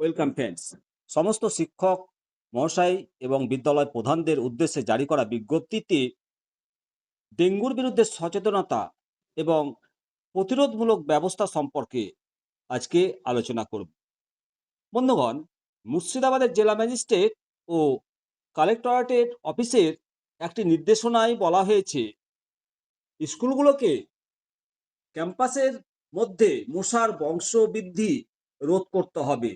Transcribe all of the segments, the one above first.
Welcome friends সমস্ত শিক্ষক, মহাশয় এবং বিদ্যালয় প্রধানদের উদ্দেশ্যে জারি করা বিজ্ঞপ্তিতে ডেঙ্গুর বিরুদ্ধে সচেতনতা এবং প্রতিরোধমূলক ব্যবস্থা সম্পর্কে আজকে আলোচনা করব। বন্ধুগণ, মুর্শিদাবাদের জেলা ম্যাজিস্ট্রেট ও কালেক্টরেটের অফিসের একটি নির্দেশনায় বলা হয়েছে, স্কুলগুলোকে ক্যাম্পাসের মধ্যে মশার বংশবৃদ্ধি রোধ করতে হবে।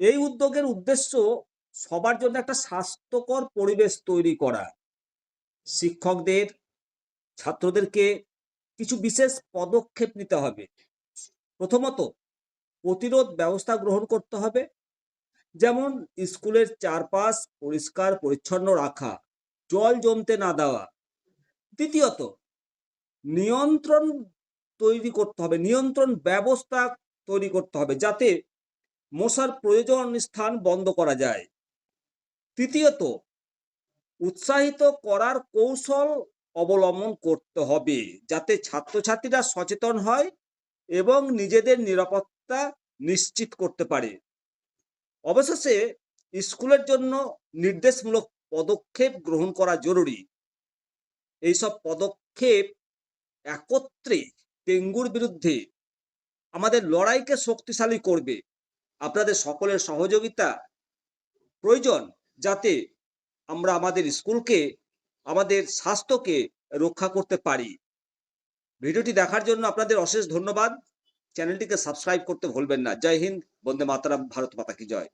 এই উদ্যোগের উদ্দেশ্য সবার জন্য একটা স্বাস্থ্যকর পরিবেশ তৈরি করা। শিক্ষকদের, ছাত্রদেরকে কিছু বিশেষ পদক্ষেপ নিতে হবে। প্রথমত, প্রতিরোধ ব্যবস্থা গ্রহণ করতে হবে। যেমন, স্কুলের চারপাশ পরিষ্কার, পরিচ্ছন্ন রাখা, জল জমতে না দেওয়া। দ্বিতীয়ত, নিয়ন্ত্রণ তৈরি করতে হবে, নিয়ন্ত্রণ ব্যবস্থা তৈরি করতে হবে যাতে মশার প্রয়োজন স্থান বন্ধ করা যায়। তৃতীয়ত, উৎসাহিত করার কৌশল অবলম্বন করতে হবে যাতে ছাত্রছাত্রীরা সচেতন হয় এবং নিজেদের নিরাপত্তা নিশ্চিত করতে পারে। অবশেষে, স্কুলের জন্য নির্দেশমূলক পদক্ষেপ গ্রহণ করা জরুরি। এইসব পদক্ষেপ একত্রে ডেঙ্গুর বিরুদ্ধে আমাদের লড়াইকে শক্তিশালী করবে। আপনাদের সকলের সহযোগিতা প্রয়োজন যাতে আমরা আমাদের স্কুলকে, আমাদের স্বাস্থ্যকে রক্ষা করতে পারি। ভিডিওটি দেখার জন্য আপনাদের অশেষ ধন্যবাদ। চ্যানেলটিকে সাবস্ক্রাইব করতে ভুলবেন না। জয় হিন্দ, বন্দে মাতারাম, ভারত মাতা কি জয়।